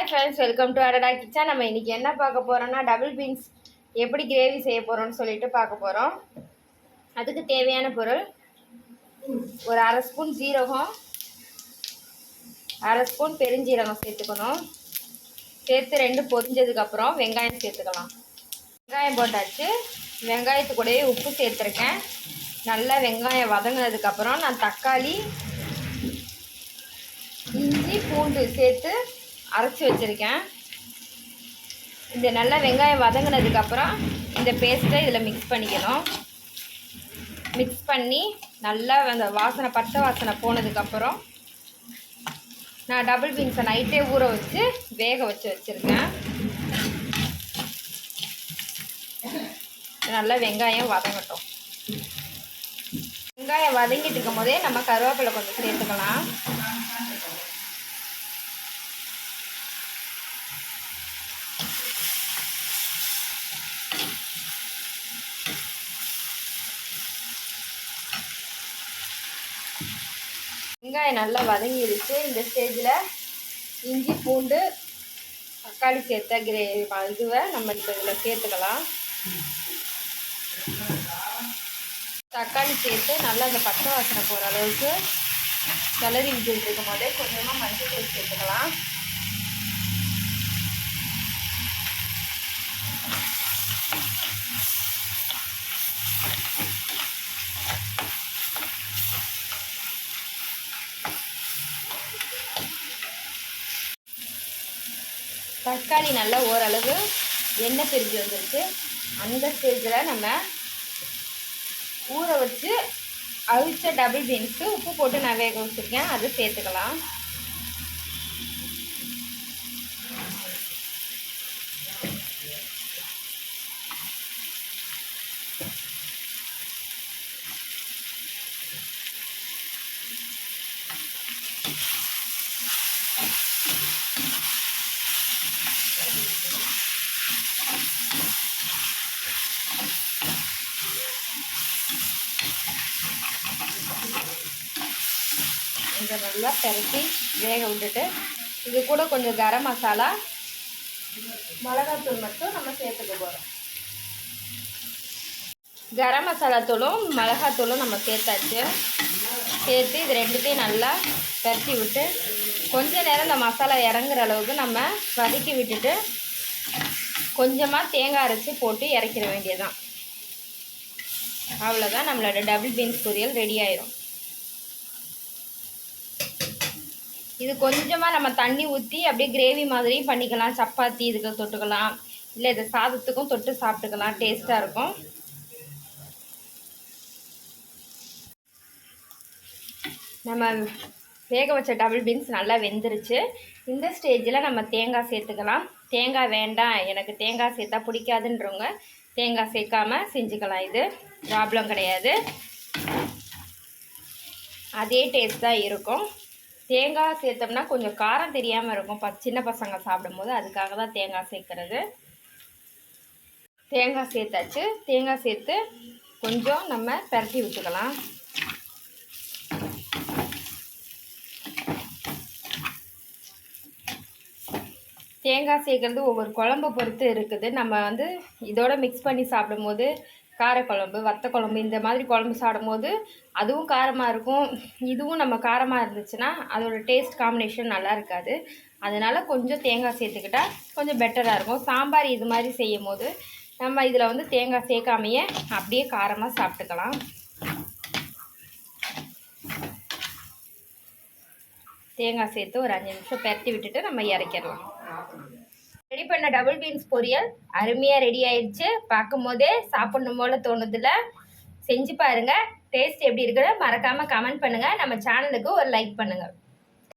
Hi friends welcome to அடடா kitchen நம்ம இன்றைக்கி என்ன பார்க்க போகிறோன்னா டபுள் பீன்ஸ் எப்படி கிரேவி செய்ய போகிறோம்னு சொல்லிட்டு பார்க்க போகிறோம் அதுக்கு தேவையான பொருள் ஒரு அரை ஸ்பூன் ஜீரகம் அரை ஸ்பூன் பெருஞ்சீரகம் சேர்த்துக்கணும். சேர்த்து ரெண்டு பொரிஞ்சதுக்கப்புறம் வெங்காயம் சேர்த்துக்கலாம். வெங்காயம் போட்டாச்சு. வெங்காயத்து கூடயே உப்பு சேர்த்துருக்கேன். நல்லா வெங்காயம் வதங்கினதுக்கப்புறம் நான் தக்காளி இஞ்சி பூண்டு சேர்த்து அரைச்சி வச்சுருக்கேன். இந்த நல்லா வெங்காயம் வதங்கினதுக்கப்புறம் இந்த பேஸ்ட்டை இதில் மிக்ஸ் பண்ணிக்கணும். மிக்ஸ் பண்ணி நல்லா அந்த வாசனை பச்சை வாசனை போனதுக்கப்புறம் நான் டபுள் பீன்ஸை நைட்டே ஊற வச்சு வேக வச்சு வச்சுருக்கேன். நல்லா வெங்காயம் வதங்கட்டும். வெங்காயம் வதங்கிட்டு இருக்கும் போதே நம்ம கருவேப்பிலை கொஞ்சம் சேர்த்துக்கலாம். வெங்காயம் நல்லா வதங்கிடுச்சு இந்த ஸ்டேஜில் இஞ்சி பூண்டு தக்காளி சேர்த்த கிரே இதுவை நம்ம இப்போ இதில் சேர்த்துக்கலாம். தக்காளி சேர்த்து நல்லா அந்த பச்சை வாசனை போகிற அளவுக்கு கிளறி விட்டுட்டு இருக்கும் போதே கொஞ்சமாக மஞ்சள் தூள் சேர்த்துக்கலாம். தக்காளி நல்லா ஓரளவு எண்ணெய் பிரிஞ்சு வந்துருச்சு அந்த ஸ்டேஜில் நம்ம ஊற வச்சு அவிச்ச டபுள் பீன்ஸு உப்பு போட்டு நான் வேக வச்சுருக்கேன். அது சேர்த்துக்கலாம். கொஞ்சம் நல்லா பெரட்டி வேக விட்டுட்டு இது கூட கொஞ்சம் கரம் மசாலா மிளகாத்தூள் மட்டும் நம்ம சேர்த்துக்க போகிறோம் கரம் மசாலா தூளும் மிளகாத்தூளும் நம்ம சேர்த்தாச்சு. சேர்த்து இது ரெண்டுத்தையும் நல்லா பரட்டி விட்டு கொஞ்ச நேரம் இந்த மசாலா இறங்குற அளவுக்கு நம்ம வதக்கி விட்டுட்டு கொஞ்சமாக தேங்காய் அரைச்சி போட்டு இறக்கிற வேண்டியதுதான். அவ்வளோதான் நம்மளோட டபுள் பீன்ஸ் பொரியல் ரெடி ஆயிரும். இது கொஞ்சமாக நம்ம தண்ணி ஊற்றி அப்படியே கிரேவி மாதிரியும் பண்ணிக்கலாம். சப்பாத்தி இதுக்கு தொட்டுக்கலாம். இல்லை இது சாதத்துக்கும் தொட்டு சாப்பிட்டுக்கலாம். டேஸ்ட்டாக இருக்கும். நம்ம வேக வச்ச டபுள் பீன்ஸ் நல்லா வெந்துருச்சு. இந்த ஸ்டேஜில் நம்ம தேங்காய் சேர்த்துக்கலாம். தேங்காய் வேண்டாம். எனக்கு தேங்காய் சேர்த்தா பிடிக்காதுன்றவங்க தேங்காய் சேர்க்காம செஞ்சுக்கலாம். இது ப்ராப்ளம் கிடையாது. அதே டேஸ்ட் தான் இருக்கும். தேங்காய் சேர்த்தோம்னா கொஞ்சம் காரம் தெரியாமல் இருக்கும். ப சின்ன பசங்க சாப்பிடும்போது அதுக்காக தான் தேங்காய் சேர்க்குறது. தேங்காய் சேர்த்தாச்சு. தேங்காய் சேர்த்து கொஞ்சம் நம்ம பரட்டி விட்டுக்கலாம். தேங்காய் சேர்க்குறது ஒவ்வொரு குழம்பு பொறுத்து இருக்குது. நம்ம வந்து இதோட மிக்ஸ் பண்ணி சாப்பிடும்போது காரக்குழம்பு வத்த குழம்பு இந்த மாதிரி குழம்பு சாப்பிடும்போது அதுவும் காரமாக இருக்கும். இதுவும் நம்ம காரமாக இருந்துச்சுன்னா அதோட டேஸ்ட் காம்பினேஷன் நல்லா இருக்காது. அதனால் கொஞ்சம் தேங்காய் சேர்த்துக்கிட்டா கொஞ்சம் பெட்டராக இருக்கும். சாம்பார் இது மாதிரி செய்யும் போது நம்ம இதில் வந்து தேங்காய் சேர்க்காமையே அப்படியே காரமாக சாப்பிட்டுக்கலாம். தேங்காய் சேர்த்து ஒரு அஞ்சு நிமிஷம் பரட்டி விட்டுட்டு நம்ம இறக்கிடலாம். ரெடி பண்ண டபுள் பீன்ஸ் பொரியல்? அருமையாக ரெடி ஆயிடுச்சு பார்க்கும் போதே சாப்பிடணும் போல தோணுதில்ல. செஞ்சு பாருங்கள் டேஸ்ட் எப்படி இருக்குன்னு மறக்காமல் கமெண்ட் பண்ணுங்கள் நம்ம சேனலுக்கு ஒரு லைக் பண்ணுங்கள்